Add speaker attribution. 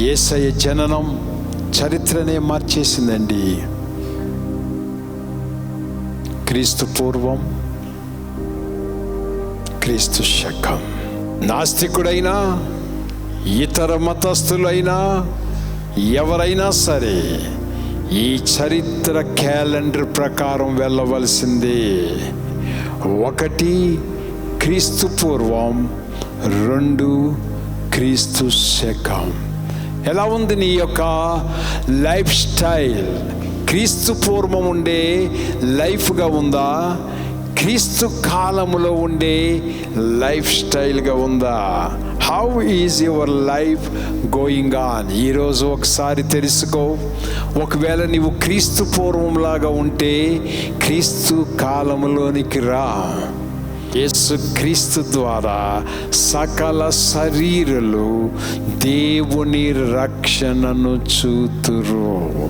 Speaker 1: ఏసయ జననం చరిత్రనే మార్చేసిందండి. క్రీస్తు పూర్వం క్రీస్తు శకం. నాస్తికుడైనా ఇతర మతస్థులైనా ఎవరైనా సరే ఈ చరిత్ర క్యాలెండర్ ప్రకారం వెళ్ళవలసిందే. ఒకటి క్రీస్తు పూర్వం రెండు క్రీస్తు శకం. ఎలా ఉంది నీ యొక్క లైఫ్ స్టైల్? క్రీస్తు పూర్వం ఉండే లైఫ్గా ఉందా? క్రీస్తు కాలములో ఉండే లైఫ్ స్టైల్గా ఉందా? How is your life going on ఈరోజు ఒకసారి తెలుసుకో. ఒకవేళ నీవు క్రీస్తు పూర్వంలాగా ఉంటే క్రీస్తు కాలంలోనికి రా. యేసు క్రీస్తు ద్వారా సకల శరీరులు దేవుని రక్షణను చూతురు.